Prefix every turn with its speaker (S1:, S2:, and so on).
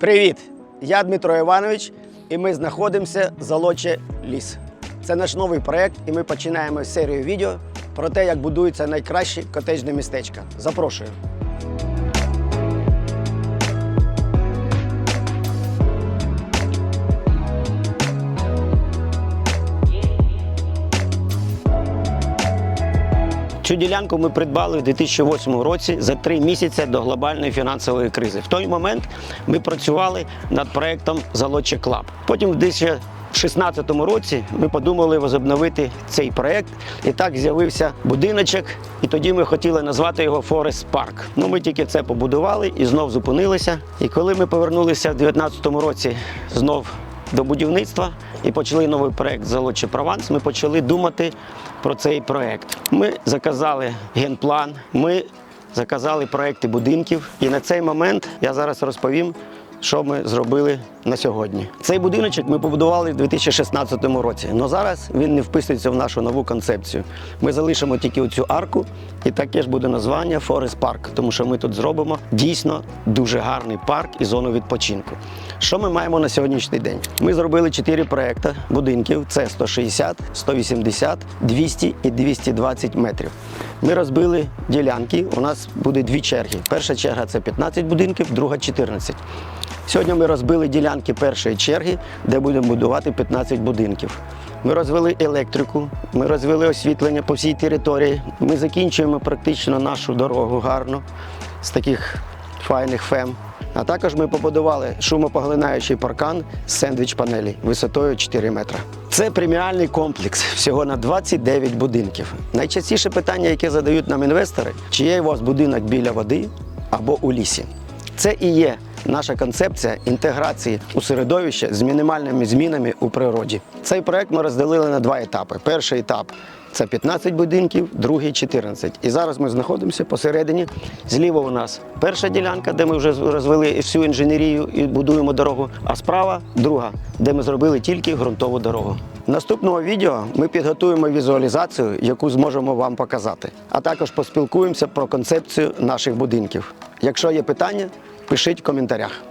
S1: Привіт! Я Дмитро Іванович, і ми знаходимося в Золоче ліс. Це наш новий проект, і ми починаємо серію відео про те, як будується найкраще котеджні містечко. Запрошую. Цю ділянку ми придбали у 2008 році за три місяці до глобальної фінансової кризи. В той момент ми працювали над проектом Залоче Клаб. Потім в 2016 році ми подумали возобновити цей проект, і так з'явився будиночок. І тоді ми хотіли назвати його Форест Парк. Ну ми тільки це побудували і знов зупинилися. І коли ми повернулися в 2019 році знов до будівництва і почали новий проект Золоче Прованс. Ми почали думати про цей проект. Ми заказали генплан, ми заказали проекти будинків. І на цей момент я зараз розповім, що ми зробили на сьогодні. Цей будиночок ми побудували в 2016 році. але зараз він не вписується в нашу нову концепцію. Ми залишимо тільки оцю арку, і таке ж буде названня Форест Парк, тому що ми тут зробимо дійсно дуже гарний парк і зону відпочинку. Що ми маємо на сьогоднішній день? Ми зробили чотири проекти будинків: це 160, 180, 200 і 220 метрів. Ми розбили ділянки. У нас буде дві черги. Перша черга це 15 будинків, друга 14. Сьогодні ми розбили ділянки першої черги, де будемо будувати 15 будинків. Ми розвели електрику, ми розвели освітлення по всій території. Ми закінчуємо практично нашу дорогу гарно з таких файних фем. А також ми побудували шумопоглинаючий паркан з сендвіч панелі висотою 4 метри. Це преміальний комплекс всього на 29 будинків. Найчастіше питання, яке задають нам інвестори, чи є у вас будинок біля води або у лісі. Це і є наша концепція інтеграції у середовище з мінімальними змінами у природі. Цей проект ми розділили на два етапи. Перший етап це 15 будинків, другий 14. І зараз ми знаходимося посередині. Зліва у нас перша ділянка, де ми вже розвели всю інженерію і будуємо дорогу. А справа друга, де ми зробили тільки ґрунтову дорогу. Наступного відео ми підготуємо візуалізацію, яку зможемо вам показати, а також поспілкуємося про концепцію наших будинків. Якщо є питання, пишіть в коментарях.